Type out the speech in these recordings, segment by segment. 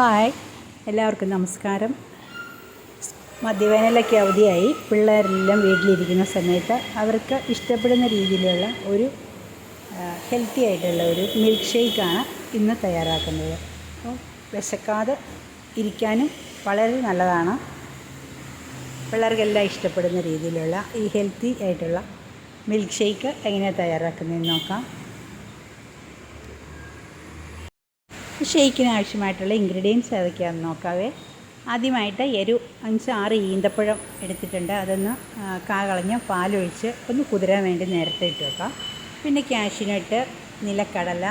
Hi. എല്ലാവർക്കും നമസ്കാരം. മദ്യവേനലൊക്കെ അവധിയായി. പിള്ളേരെല്ലാം വീട്ടിലിരിക്കുന്ന സമയത്ത് അവർക്ക് ഇഷ്ടപ്പെടുന്ന രീതിയിലുള്ള ഒരു ഹെൽത്തി ആയിട്ടുള്ള ഒരു മിൽക്ക് ഷേക്കാണ് ഇന്ന് തയ്യാറാക്കുന്നത്. അപ്പോൾ വിശക്കാതെ ഇരിക്കാനും വളരെ നല്ലതാണ്. പിള്ളേർക്കെല്ലാം ഇഷ്ടപ്പെടുന്ന രീതിയിലുള്ള ഈ ഹെൽത്തി ആയിട്ടുള്ള മിൽക്ക് ഷേക്ക് എങ്ങനെയാണ് തയ്യാറാക്കുന്നതെന്ന് നോക്കാം. ഷേക്കിന് ആവശ്യമായിട്ടുള്ള ഇൻഗ്രീഡിയൻസ് ഏതൊക്കെയാണെന്ന് നോക്കാവേ. ആദ്യമായിട്ട് ഒരു അഞ്ച് ആറ് ഈന്തപ്പഴം എടുത്തിട്ടുണ്ട്. അതൊന്ന് കാ കളഞ്ഞ് പാലൊഴിച്ച് ഒന്ന് കുതിരാൻ വേണ്ടി നേരത്തെ ഇട്ട് വെക്കാം. പിന്നെ ക്യാഷിനട്ട് നിലക്കടല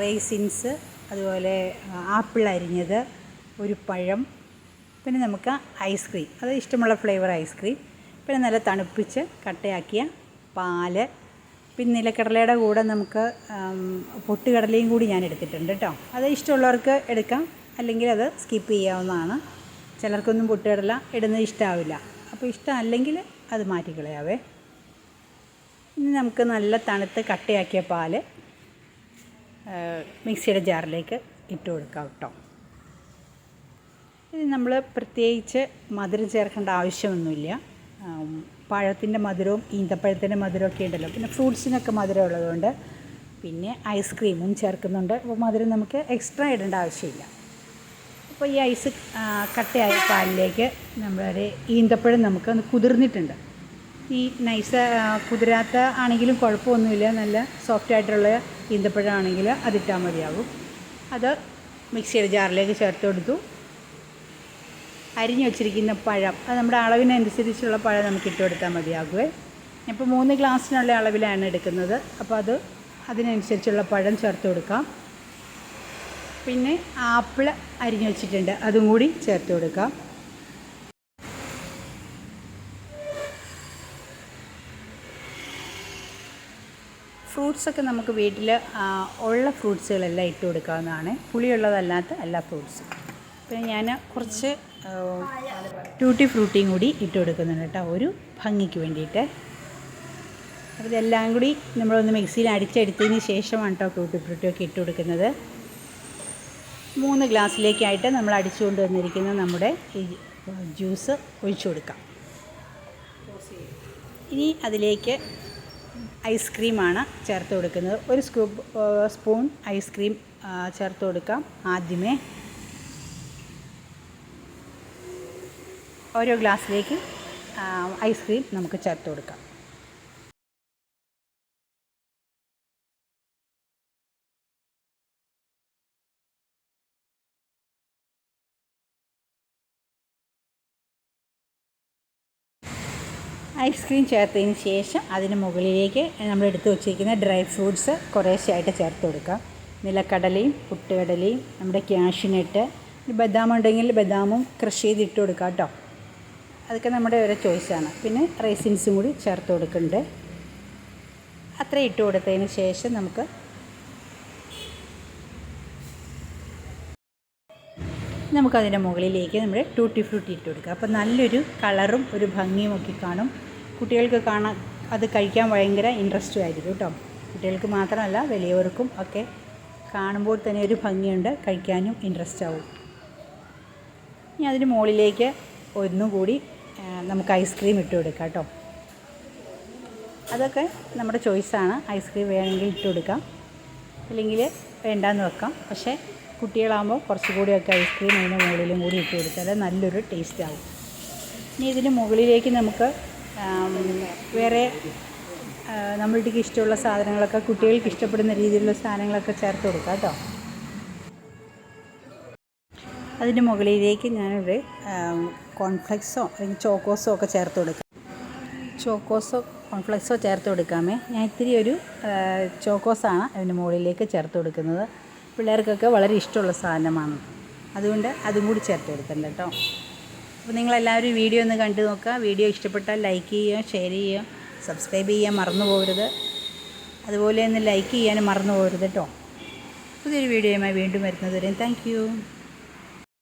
റേസിൻസ് അതുപോലെ ആപ്പിൾ അരിഞ്ഞത് ഒരു പഴം പിന്നെ നമുക്ക് ഐസ്ക്രീം അത് ഇഷ്ടമുള്ള ഫ്ലേവർ ഐസ്ക്രീം പിന്നെ നല്ല തണുപ്പിച്ച് കട്ടയാക്കിയ പാൽ പിന്നെ നിലക്കടലയുടെ കൂടെ നമുക്ക് പൊട്ടുകടലയും കൂടി ഞാൻ എടുത്തിട്ടുണ്ട് കേട്ടോ. അത് ഇഷ്ടമുള്ളവർക്ക് എടുക്കാം. അല്ലെങ്കിൽ അത് സ്കിപ്പ് ചെയ്യാവുന്നതാണ്. ചിലർക്കൊന്നും പൊട്ടുകടല ഇടുന്നത് ഇഷ്ടമാവില്ല അപ്പോൾ ഇഷ്ടമല്ലെങ്കിൽ അത് മാറ്റിക്കളയാവേ ഇനി നമുക്ക് നല്ല തണുത്ത് കട്ടയാക്കിയ പാൽ മിക്സിയുടെ ജാറിലേക്ക് ഇട്ട് കൊടുക്കാം കേട്ടോ. ഇത് നമ്മൾ പ്രത്യേകിച്ച് മധുരം ചേർക്കേണ്ട ആവശ്യമൊന്നുമില്ല. പഴത്തിന്റെ മധുരവും ഈന്തപ്പഴത്തിന്റെ മധുരമൊക്കെ ഉണ്ടല്ലോ. പിന്നെ ഫ്രൂട്ട്സിനൊക്കെ മധുരം ഉള്ളതുകൊണ്ട് പിന്നെ ഐസ്ക്രീമും ചേർക്കുന്നുണ്ട്. അപ്പോൾ മധുരം നമുക്ക് എക്സ്ട്രാ ഇടേണ്ട ആവശ്യമില്ല. അപ്പോൾ ഈ ഐസ് കട്ടയായ പാലിലേക്ക് നമ്മളൊരു ഈന്തപ്പഴം നമുക്ക് ഒന്ന് കുതിർന്നിട്ടുണ്ട്. ഈ നൈസ് കുതിരാത്ത ആണെങ്കിലും കുഴപ്പമൊന്നുമില്ല. നല്ല സോഫ്റ്റ് ആയിട്ടുള്ള ഈന്തപ്പഴമാണെങ്കിൽ അതിട്ടാൽ മതിയാകും. അത് മിക്സിയുടെ ജാറിലേക്ക് ചേർത്ത് കൊടുത്തു. അരിഞ്ഞു വെച്ചിരിക്കുന്ന പഴം. അത് നമ്മുടെ അളവിനനുസരിച്ചുള്ള പഴം നമുക്ക് ഇട്ട് കൊടുത്താൽ മതിയാകുമേ ഇപ്പോൾ മൂന്ന് ഗ്ലാസ്സിനുള്ള അളവിലാണ് എടുക്കുന്നത്. അപ്പോൾ അത് അതിനനുസരിച്ചുള്ള പഴം ചേർത്ത് കൊടുക്കാം. പിന്നെ ആപ്പിൾ അരിഞ്ഞു വെച്ചിട്ടുണ്ട്. അതും കൂടി ചേർത്ത് കൊടുക്കാം. ഫ്രൂട്ട്സൊക്കെ നമുക്ക് വീട്ടിൽ ഉള്ള ഫ്രൂട്ട്സുകളെല്ലാം ഇട്ട് കൊടുക്കാവുന്നതാണ്. പുളിയുള്ളതല്ലാത്ത എല്ലാ ഫ്രൂട്ട്സും. പിന്നെ ഞാൻ കുറച്ച് ട്യൂട്ടി ഫ്രൂട്ടിയും കൂടി ഇട്ട് കൊടുക്കുന്നുണ്ട് കേട്ടോ. ഒരു ഭംഗിക്ക് വേണ്ടിയിട്ട്. അപ്പോൾ ഇതെല്ലാം കൂടി നമ്മളൊന്ന് മിക്സിയിൽ അടിച്ചെടുത്തതിന് ശേഷമാണ് കേട്ടോ ട്യൂട്ടി ഫ്രൂട്ടിയൊക്കെ ഇട്ട് കൊടുക്കുന്നത്. മൂന്ന് ഗ്ലാസ്സിലേക്കായിട്ട് നമ്മൾ അടിച്ചുകൊണ്ട് വന്നിരിക്കുന്ന നമ്മുടെ ഈ ജ്യൂസ് ഒഴിച്ചു കൊടുക്കാം. ഇനി അതിലേക്ക് ഐസ്ക്രീമാണ് ചേർത്ത് കൊടുക്കുന്നത്. ഒരു സ്കൂപ്പ് സ്പൂൺ ഐസ്ക്രീം ചേർത്ത് കൊടുക്കാം ആദ്യമേ. ഓരോ ഗ്ലാസ്സിലേക്ക് ഐസ്ക്രീം നമുക്ക് ചേർത്ത് കൊടുക്കാം. ഐസ്ക്രീം ചേർത്തതിന് ശേഷം അതിന് മുകളിലേക്ക് നമ്മൾ എടുത്ത് വച്ചിരിക്കുന്ന ഡ്രൈ ഫ്രൂട്ട്സ് കുറേശ്ശെയായിട്ട് ചേർത്ത് കൊടുക്കാം. നിലക്കടലയും പുട്ടുകടലയും നമ്മുടെ ക്യാഷിനിട്ട് ബദാം ഉണ്ടെങ്കിൽ ബദാമും ക്രഷ് ചെയ്ത് ഇട്ട് കൊടുക്കാം കേട്ടോ. അതൊക്കെ നമ്മുടെ ഓരോ ചോയ്സാണ് പിന്നെ റൈസിൻസും കൂടി ചേർത്ത് കൊടുക്കുന്നുണ്ട്. അത്ര ഇട്ട് കൊടുത്തതിന് ശേഷം നമുക്ക് നമുക്കതിന്റെ മുകളിലേക്ക് നമ്മുടെ ടൂട്ടി ഫ്രൂട്ടി ഇട്ട് കൊടുക്കുക അപ്പോൾ നല്ലൊരു കളറും ഒരു ഭംഗിയും ഒക്കെ കാണും. കുട്ടികൾക്ക് കാണാൻ അത് കഴിക്കാൻ ഭയങ്കര ഇൻട്രസ്റ്റും ആയിരിക്കും കേട്ടോ. കുട്ടികൾക്ക് മാത്രമല്ല വലിയവർക്കും ഒക്കെ കാണുമ്പോൾ തന്നെ ഒരു ഭംഗിയുണ്ട്. കഴിക്കാനും ഇൻട്രസ്റ്റ് ആവും. ഇനി അതിന് മുകളിലേക്ക് ഒന്നുകൂടി നമുക്ക് ഐസ്ക്രീം ഇട്ട് കൊടുക്കാം കേട്ടോ. അതൊക്കെ നമ്മുടെ ചോയ്സാണ് ഐസ്ക്രീം വേണമെങ്കിൽ ഇട്ട് കൊടുക്കാം. അല്ലെങ്കിൽ വേണ്ടാന്ന് വെക്കാം. പക്ഷേ കുട്ടികളാകുമ്പോൾ കുറച്ചുകൂടിയൊക്കെ ഐസ്ക്രീം അതിന് മുകളിലും കൂടി ഇട്ട് കൊടുത്താൽ നല്ലൊരു ടേസ്റ്റ് ആവും. ഇനി ഇതിന് മുകളിലേക്ക് നമുക്ക് വേറെ നമ്മളുടെ ഇഷ്ടമുള്ള സാധനങ്ങളൊക്കെ കുട്ടികൾക്ക് ഇഷ്ടപ്പെടുന്ന രീതിയിലുള്ള സാധനങ്ങളൊക്കെ ചേർത്ത് കൊടുക്കാം കേട്ടോ. അതിന്റെ മുകളിലേക്ക് ഞാനൊരു കോൺഫ്ലെക്സോ അല്ലെങ്കിൽ ചോക്കോസോ ഒക്കെ ചേർത്ത് കൊടുക്കാം. ചോക്കോസോ കോൺഫ്ലെക്സോ ചേർത്ത് കൊടുക്കാമേ. ഞാൻ ഇത്തിരി ഒരു ചോക്കോസാണ് അതിന്റെ മുകളിലേക്ക് ചേർത്ത് കൊടുക്കുന്നത്. പിള്ളേർക്കൊക്കെ വളരെ ഇഷ്ടമുള്ള സാധനമാണ്. അതുകൊണ്ട് അതും കൂടി ചേർത്ത് കൊടുക്കണ്ട കേട്ടോ. അപ്പോൾ നിങ്ങളെല്ലാവരും വീഡിയോ ഒന്ന് കണ്ടു നോക്കുക. വീഡിയോ ഇഷ്ടപ്പെട്ടാൽ ലൈക്ക് ചെയ്യുക ഷെയർ ചെയ്യുക സബ്സ്ക്രൈബ് ചെയ്യാൻ മറന്നു പോകരുത്. അതുപോലെ ഒന്ന് ലൈക്ക് ചെയ്യാനും മറന്നു പോകരുത് കേട്ടോ. പുതിയൊരു വീഡിയോയുമായി വീണ്ടും വരുന്നത് വരെയും താങ്ക്